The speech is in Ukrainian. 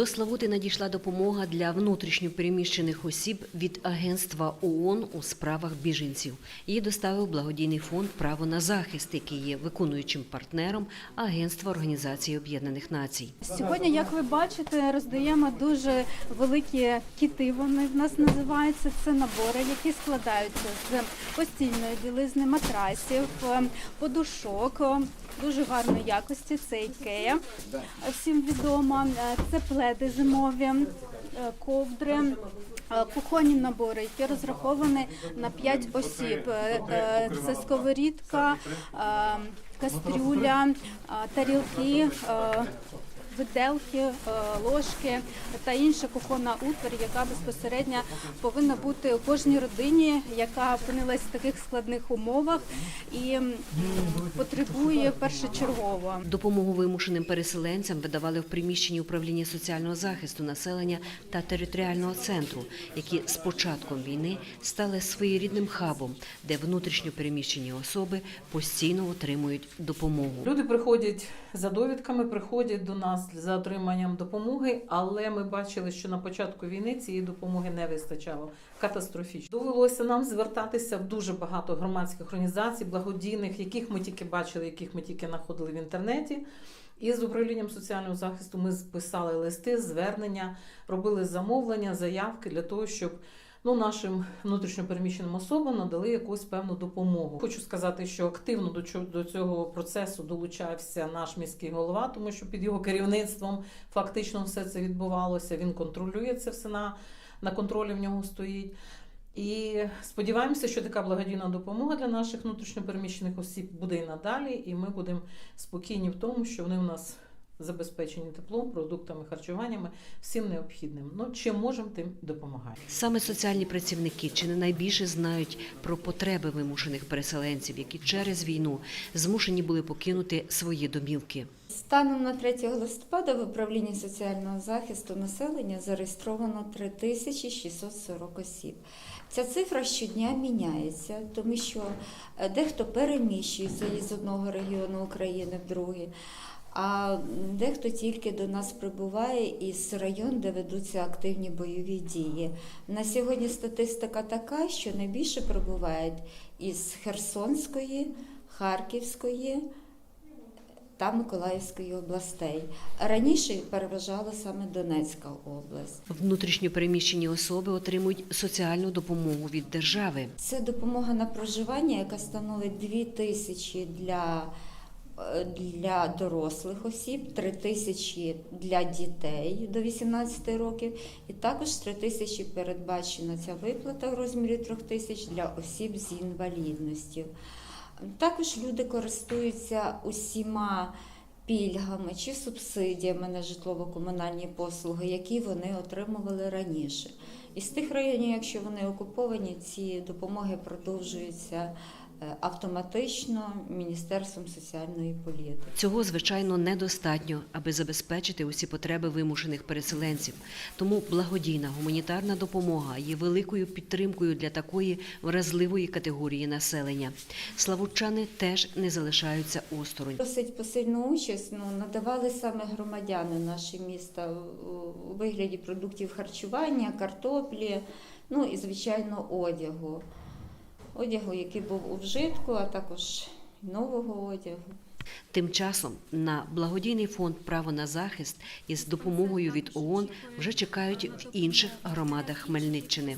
До Славути надійшла допомога для внутрішньопереміщених осіб від Агентства ООН у справах біженців. Її доставив благодійний фонд Право на захист, який є виконуючим партнером Агентства Організації Об'єднаних Націй. Сьогодні, як ви бачите, роздаємо дуже великі кіти. Вони в нас називаються. Це набори, які складаються з постільної білизни, матрасів, е, подушок. е, Дуже гарної якості. Це ікея, всім відомо. Е, Це пледи зимові, е, ковдри. е, Кухонні набори, які розраховані на 5 осіб. Е, Це сковорідка, кастрюля, тарілки, виделки, е, ложки та інша кухонна утвар, яка безпосередньо повинна бути у кожній родині, яка опинилась в таких складних умовах і потребує першочергово. Допомогу вимушеним переселенцям видавали в приміщенні управління соціального захисту населення та територіального центру, які з початком війни стали своєрідним хабом, де внутрішньо переміщені особи постійно отримують допомогу. Люди приходять за довідками, приходять до нас за отриманням допомоги, але ми бачили, що на початку війни цієї допомоги не вистачало катастрофічно. Довелося нам звертатися в дуже багато громадських організацій, благодійних, яких ми тільки бачили, яких ми тільки знаходили в інтернеті. І з управлінням соціального захисту ми писали листи, звернення, робили замовлення, заявки для того, щоб ну, нашим внутрішньопереміщеним особам надали якусь певну допомогу. Хочу сказати, що активно до цього процесу долучався наш міський голова, тому що під його керівництвом фактично все це відбувалося. Він контролює це все на, на контролі в нього стоїть. І сподіваємося, що така благодійна допомога для наших внутрішньопереміщених осіб буде і надалі, і ми будемо спокійні в тому, що вони у нас забезпечені теплом, продуктами, харчуваннями, всім необхідним. Ну чим можемо, тим допомагаємо. Саме соціальні працівники чи не найбільше знають про потреби вимушених переселенців, які через війну змушені були покинути свої домівки. Станом на 3 листопада в управлінні соціального захисту населення зареєстровано 3640 осіб. Ця цифра щодня міняється, тому що е, дехто переміщується із одного регіону України в другий, а дехто тільки до нас прибуває із район, де ведуться активні бойові дії. На сьогодні статистика така, що найбільше прибувають із Херсонської, Харківської та Миколаївської областей. Раніше переважала саме Донецька область. Внутрішньо переміщені особи отримують соціальну допомогу від держави. Це допомога на проживання, яка становить 2 тисячі для, для дорослих осіб, 3 тисячі для дітей до 18 років, і також 3 тисячі передбачена ця виплата в розмірі 3 тисяч для осіб з інвалідністю. Також люди користуються усіма пільгами чи субсидіями на житлово-комунальні послуги, які вони отримували раніше. Із тих районів, якщо вони окуповані, ці допомоги продовжуються е, автоматично Міністерством соціальної політики. Цього звичайно недостатньо, аби забезпечити усі потреби вимушених переселенців. Тому благодійна гуманітарна допомога є великою підтримкою для такої вразливої категорії населення. Славутчани теж не залишаються осторонь. Досить посильну участь ну, надавали саме громадяни наші міста у вигляді продуктів харчування, картоплі, ну і звичайно одягу. Одягу, який був у вжитку, а також нового одягу. Тим часом на благодійний фонд Право на захист із допомогою від ООН вже чекають в інших громадах Хмельниччини.